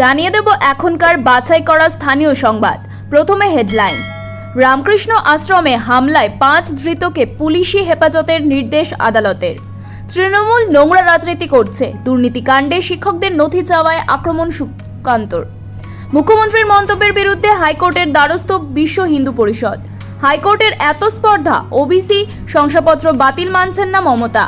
জানিয়ে দেব এখনকার বাছাই করা স্থানীয় সংবাদ। প্রথমে হেডলাইন। রামকৃষ্ণ আশ্রমে হামলায় পাঁচ ধৃতকে পুলিশি হেফাজতের নির্দেশ আদালতের। তৃণমূল নোংরা রাজনীতি করছে। দুর্নীতিকাণ্ডে শিক্ষকদের নথি চাওয়ায় আক্রমণ সুকান্তর। মুখ্যমন্ত্রীর মন্তব্যের বিরুদ্ধে হাইকোর্টের দ্বারস্থ বিশ্ব হিন্দু পরিষদ। হাইকোর্টের এত স্পর্ধা, ওবিসি শংসাপত্র বাতিল মানছেন না মমতা।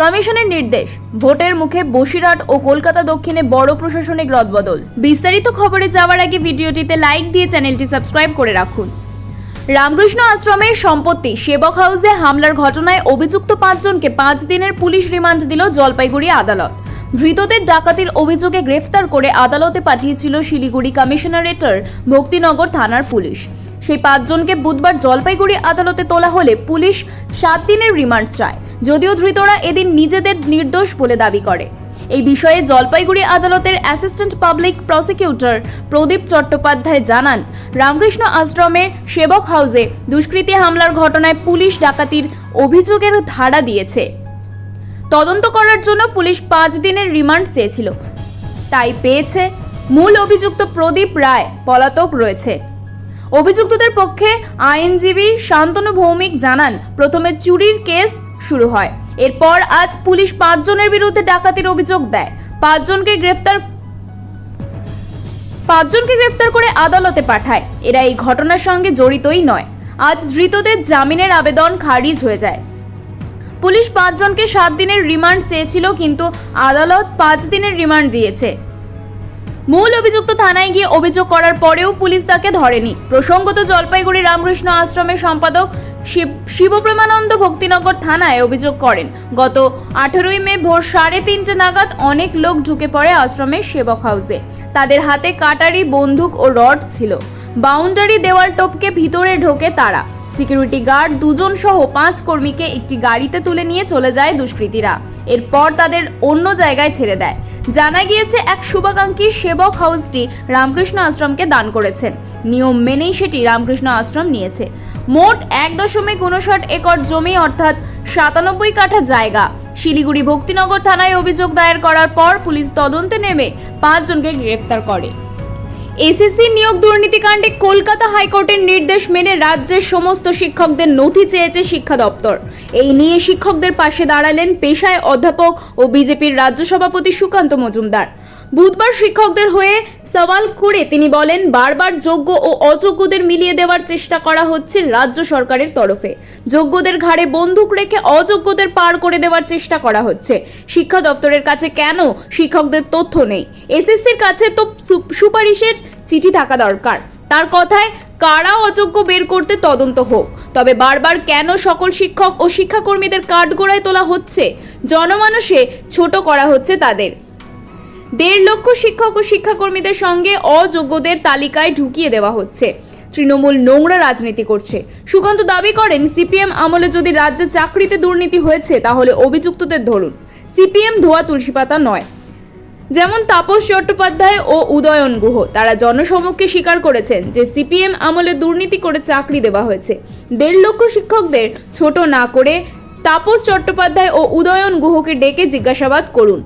কমিশনের নির্দেশ, ভোটের মুখে বসিরহাট ও কলকাতা দক্ষিণে বড় প্রশাসনিক রদবদল। বিস্তারিত খবরে যাওয়ার আগে ভিডিওটিতে লাইক দিয়ে চ্যানেলটি সাবস্ক্রাইব করে রাখুন। রামকৃষ্ণ আশ্রমের সম্পত্তি, সেবক হাউসে হামলার ঘটনায় অভিযুক্ত পাঁচজনকে পাঁচ দিনের পুলিশ রিমান্ড দিল জলপাইগুড়ি আদালত। ধৃতদের ডাকাতির অভিযোগে গ্রেফতার করে আদালতে পাঠিয়েছিল শিলিগুড়ি কমিশনারেটর, ভক্তিনগর থানার পুলিশ। সেই পাঁচজনকে বুধবার জলপাইগুড়ি আদালতে তোলা হলে পুলিশ সাত দিনের রিমান্ড চায়, যদিও ধৃতরা এদিন নিজেদের নির্দোষ বলে দাবি করে। এই বিষয়ে জলপাইগুড়ি আদালতের assistant public prosecutor Pradip Chattopadhyay জানান, রামকৃষ্ণ আশ্রমে সেবক হাউসে দুষ্কৃতী হামলার ঘটনায় পুলিশ ডাকাতির অভিযোগের ধারা দিয়েছে। তদন্ত করার জন্য পুলিশ পাঁচ দিনের রিমান্ড চেয়েছিল। তাই পেয়েছে। মূল অভিযুক্ত প্রদীপ রায় পলাতক রয়েছে। অভিযুক্তদের পক্ষে আইনজীবী শান্তনু ভৌমিক জানান, প্রথমে চুরির কেস শুরু হয়। এরপর আজ পুলিশ পাঁচজনের বিরুদ্ধে ডাকাতির অভিযোগ দেয়। পাঁচজনকে গ্রেফতার পাঁচজনকে গ্রেফতার করে আদালতে পাঠায়। এরা এই ঘটনার সঙ্গে জড়িতই নয়। আজ ধৃতদের জামিনের আবেদন খারিজ হয়ে যায়। পুলিশ পাঁচজনকে সাত দিনের রিমান্ড চেয়েছিল, কিন্তু আদালত পাঁচ দিনের রিমান্ড দিয়েছে। মূল অভিযুক্ত থানায় গিয়ে অভিযোগ করার পরেও পুলিশ তাকে ধরেনি। প্রসঙ্গত জলপাইগুড়ি রামকৃষ্ণ আশ্রমের সম্পাদক শিব, শিবপ্রেমানন্দ ভক্তিনগর থানায় অভিযোগ করেন। গত আঠেরোই মে ভোর সাড়ে তিনটে নাগাদ অনেক লোক ঢুকে পড়ে আশ্রমের সেবক হাউসে। তাদের হাতে কাটারি, বন্দুক ও রড ছিল। বাউন্ডারি দেওয়াল টপকে ভিতরে ঢোকে তারা। সিকিউরিটি গার্ড দুজন সহ পাঁচ কর্মীকে একটি গাড়িতে তুলে নিয়ে চলে যায় দুষ্কৃতীরা। এরপর তাদের অন্য জায়গায় ছেড়ে দেয়। জানা গিয়েছে, এক শুভাকাঙ্ক্ষী সেবক হাউসটি রামকৃষ্ণ আশ্রমকে দান করেছেন। নিয়ম মেনেই সেটি রামকৃষ্ণ আশ্রম নিয়েছে। মোট এক দশমিক উনষাট একর জমি, অর্থাৎ সাতানব্বই কাঠা জায়গা। শিলিগুড়ি ভক্তিনগর থানায় অভিযোগ দায়ের করার পর পুলিশ তদন্তে নেমে পাঁচজনকে গ্রেপ্তার করে। এসএসসি নিয়োগ দুর্নীতিকাণ্ডে কলকাতা হাইকোর্টের নির্দেশ মেনে রাজ্যের সমস্ত শিক্ষকদের নথি চেয়েছে শিক্ষা দপ্তর। এই নিয়ে শিক্ষকদের পাশে দাঁড়ালেন পেশায় অধ্যাপক ও বিজেপির রাজ্য সভাপতি সুকান্ত মজুমদার। বুধবার শিক্ষকদের হয়ে সওয়াল করে তিনি বলেন, বারবার যোগ্য ও অযোগ্যদের মিলিয়ে দেওয়ার চেষ্টা করা হচ্ছে রাজ্য সরকারের তরফে। যোগ্যদের ঘাড়ে বন্দুক রেখে অযোগ্যদের পার করে দেওয়ার চেষ্টা করা হচ্ছে। শিক্ষা দপ্তরের কাছে কেন শিক্ষকদের তথ্য নেই? এসএসসির কাছে তো সুপারিশের চিঠি থাকা দরকার। তার কথায়, কারা অযোগ্য বের করতে তদন্ত হোক। তবে বারবার কেন সকল শিক্ষক ও শিক্ষাকর্মীদের কাঠগোড়ায় তোলা হচ্ছে? জনমানুষে ছোট করা হচ্ছে তাদের। দেড় লক্ষ শিক্ষক ও শিক্ষাকর্মীদের সঙ্গে অযোগ্যদের তালিকায় ঢুকিয়ে দেওয়া হচ্ছে। তৃণমূল নোংরা রাজনীতি করছে। সুকান্ত দাবি করেন, সিপিএম আমলে যদি রাজ্যে চাকরিতে দুর্নীতি হয়েছে, তাহলে অভিযুক্তদের ধরুন। সিপিএম ধোয়া তুলসীপাতা নয়। যেমন তাপস চট্টোপাধ্যায় ও উদয়ন গুহ, তারা জনসমক্ষে স্বীকার করেছেন যে সিপিএম আমলে দুর্নীতি করে চাকরি দেওয়া হয়েছে। দেড় লক্ষ শিক্ষকদের ছোট না করে তাপস চট্টোপাধ্যায় ও উদয়ন গুহকে ডেকে জিজ্ঞাসাবাদ করুন।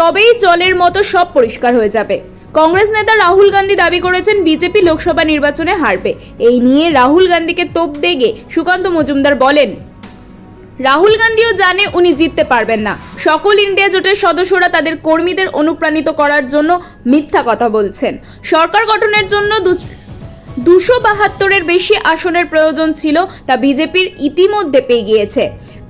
তবেই জলের মতো সব পরিষ্কার হয়ে যাবে। কংগ্রেস নেতা রাহুল গান্ধী দাবি করেছেন, বিজেপি লোকসভা নির্বাচনে হারবে। এই নিয়ে রাহুল গান্ধীকে তোপ দেগে সুকান্ত মজুমদার বলেন, রাহুল গান্ধীও জানে উনি জিততে পারবেন না। সকল ইন্ডিয়া জোটের সদস্যরা তাদের কর্মীদের অনুপ্রাণিত করার জন্য মিথ্যা কথা বলছেন। সরকার গঠনের জন্য দুশো বাহাত্তরের বেশি আসনের প্রয়োজন ছিল, তা বিজেপির ইতিমধ্যে পেয়ে গিয়েছে।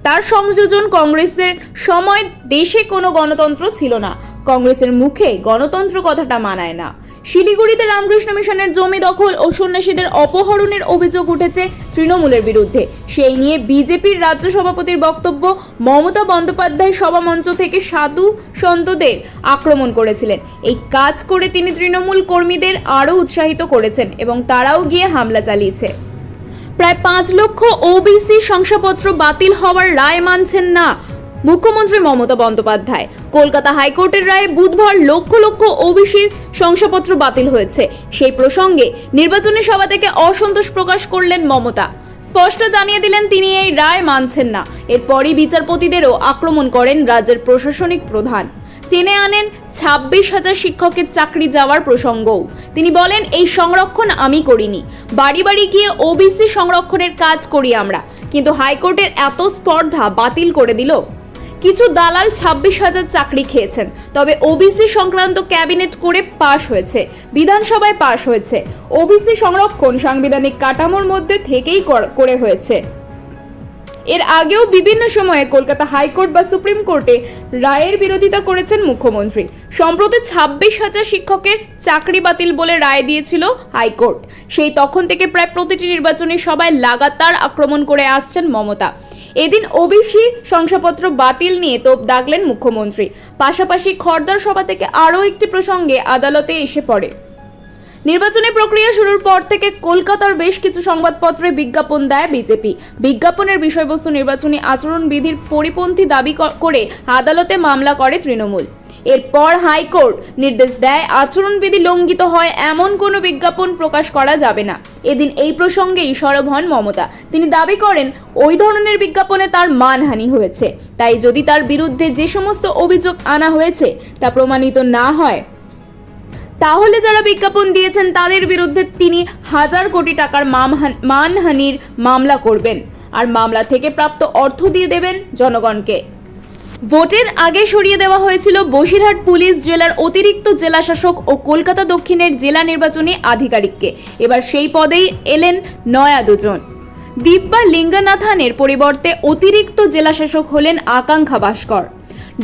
তার সংযোজন কংগ্রেসের সময় দেশে কোনো গণতন্ত্র ছিল না। কংগ্রেসের মুখে গণতন্ত্র কথাটা মানায় না। শিলিগুড়িতে রামকৃষ্ণ মিশনের জমি দখল ও সন্ন্যাসীদের অপহরণের অভিযোগ উঠেছে তৃণমূলের বিরুদ্ধে। সেই নিয়ে বিজেপির রাজ্য সভাপতির বক্তব্য মমতা বন্দ্যোপাধ্যায় সভামঞ্চ থেকে সাধু সন্তদের আক্রমণ করেছিলেন। এই কাজ করে তিনি তৃণমূল কর্মীদের আরও উৎসাহিত করেছেন এবং তারাও গিয়ে হামলা চালিয়েছে। প্রায় পাঁচ লক্ষ ওবিসি শংসাপত্র বাতিল হওয়ার রায় মানছেন না মুখ্যমন্ত্রী মমতা বন্দ্যোপাধ্যায়। কলকাতা হাইকোর্টের রায়ে বুধবার লক্ষ লক্ষ ওবিসির শংসাপত্র বাতিল হয়েছে। সেই প্রসঙ্গে নির্বাচনী সভা থেকে অসন্তোষ প্রকাশ করলেন মমতা। স্পষ্ট জানিয়ে দিলেন তিনি এই রায় মানছেন না। এরপরই বিচারপতিদেরও আক্রমণ করেন রাজ্যের প্রশাসনিক প্রধান। টেনে আনেন ছাব্বিশ হাজার শিক্ষকের চাকরি যাওয়ার প্রসঙ্গও। তিনি বলেন, এই সংরক্ষণ আমি করিনি। বাড়ি বাড়ি গিয়ে ওবিসি সংরক্ষণের কাজ করি আমরা। কিন্তু হাইকোর্টের এত স্পর্ধা বাতিল করে দিল। কিছু দালাল ছাব্বিশ হাজার চাকরি খেয়েছেন, তবে ওবিসি সংক্রান্ত ক্যাবিনেট করে পাশ হয়েছে, বিধানসভায় পাশ হয়েছে। ওবিসি সংরক্ষণ সাংবিধানিক কাঠামোর মধ্যে থেকেই কর- হয়েছে। এর আগেও বিভিন্ন সময়ে কলকাতা হাইকোর্ট বা সুপ্রিম কোর্টে রায়ের বিরোধিতা করেছেন মুখ্যমন্ত্রী। সম্প্রতি ছাব্বিশ হাজার শিক্ষকের চাকরি বাতিল বলে রায় দিয়েছিল হাইকোর্ট। সেই তখন থেকে প্রায় প্রতিটি নির্বাচনী সভায় লাগাতার আক্রমণ করে আসছেন মমতা। এদিন ওবিসি শংসাপত্র বাতিল নিয়ে তোপ দাগলেন মুখ্যমন্ত্রী। পাশাপাশি খড়দার সভা থেকে আরও একটি প্রসঙ্গে আদালতে এসে পড়ে। নির্বাচনী প্রক্রিয়া শুরুর পর থেকে কলকাতার বেশ কিছু সংবাদপত্রে বিজ্ঞাপন দেয় বিজেপি। বিজ্ঞাপনের বিষয়বস্তু নির্বাচনী আচরণ বিধির পরিপন্থী দাবি করে আদালতে মামলা করে তৃণমূল। এরপর হাইকোর্ট নির্দেশ দেয় আচরণবিধি লঙ্ঘিত হয় এমন কোনো বিজ্ঞাপন প্রকাশ করা যাবে না। এদিন এই প্রসঙ্গেই সরব হন মমতা। তিনি দাবি করেন, ওই ধরনের বিজ্ঞাপনে তার মানহানি হয়েছে। তাই যদি তার বিরুদ্ধে যে সমস্ত অভিযোগ আনা হয়েছে, তা প্রমাণিত না হয় তাহলে যারা বিজ্ঞাপন দিয়েছেন, তাদের বিরুদ্ধে তিনি হাজার কোটি টাকার মানহানির মামলা করবেন। আর মামলা থেকে প্রাপ্ত অর্থ দিয়ে দেবেন জনগণকে। ভোটের আগে সরিয়ে দেওয়া হয়েছিল বসিরহাট পুলিশ জেলার অতিরিক্ত জেলা শাসক ও কলকাতা দক্ষিণের জেলা নির্বাচনী আধিকারিককে। এবার সেই পদেই এলেন নয়া দুজন। দিব্যা লিঙ্গনাথানের পরিবর্তে অতিরিক্ত জেলা শাসক হলেন আকাঙ্ক্ষা ভাস্কর।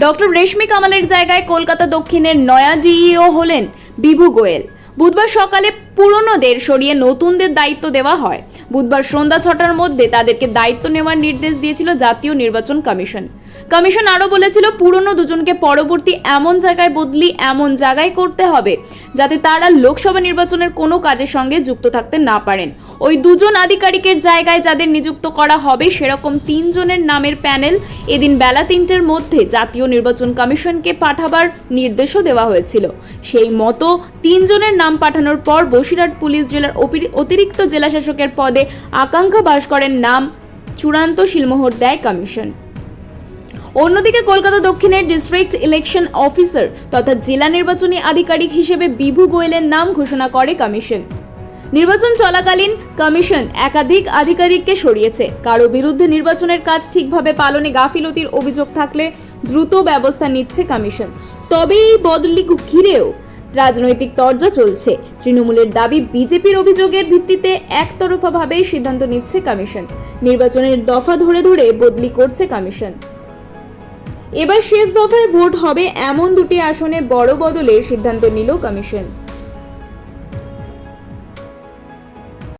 ডক্টর রেশমি কামালের জায়গায় কলকাতা দক্ষিণের নয়া ডিইও হলেন বিভু গোয়েল। বুধবার সকালে পুরনোদের সরিয়ে নতুনদের দায়িত্ব দেওয়া হয়। বুধবার সন্ধ্যা ছটার মধ্যে তাদেরকে দায়িত্ব নেওয়ার নির্দেশ দিয়েছিল জাতীয় নির্বাচন কমিশন। কমিশন আরও বলেছিল, পুরনো দুজনকে পরবর্তী এমন জায়গায় বদলি, এমন জায়গায় করতে হবে, যাতে তারা লোকসভা নির্বাচনের কোনো কাজের সঙ্গে যুক্ত থাকতে না পারেন। ওই দুজন আধিকারিকের জায়গায় যাদের নিযুক্ত করা হবে, সেরকম তিনজনের নামের প্যানেল এদিন বেলা তিনটের মধ্যে জাতীয় নির্বাচন কমিশনকে পাঠাবার নির্দেশও দেওয়া হয়েছিল। সেই মতো তিনজনের নাম পাঠানোর পর বসিরহাট পুলিশ জেলার অতিরিক্ত জেলা শাসকের পদে আকাঙ্ক্ষা ভাস্করের নাম চূড়ান্ত শিলমোহর দেয় কমিশন। অন্যদিকে কলকাতা দক্ষিণের ডিস্ট্রিক্ট ইলেকশন অফিসার তথা জেলা নির্বাচনী আধিকারিক হিসেবে বিভু গোয়েলের নাম ঘোষণা করে কমিশন। নির্বাচন চলাকালীন কমিশন একাধিক আধিকারিককে সরিয়েছে। কারও বিরুদ্ধে নির্বাচনের কাজ ঠিকভাবে পালনে গাফিলতির অভিযোগ থাকলে দ্রুত ব্যবস্থা নিচ্ছে কমিশন। তবে এই বদলি ঘিরেও রাজনৈতিক তরজা চলছে। তৃণমূলের দাবি বিজেপির অভিযোগের ভিত্তিতে একতরফাভাবেই সিদ্ধান্ত নিচ্ছে কমিশন। নির্বাচনের দফা ধরে ধরে বদলি করছে কমিশন। এবার শেষ দফায় ভোট হবে এমন দুটি আসনে বড় বদলের সিদ্ধান্ত নিল কমিশন।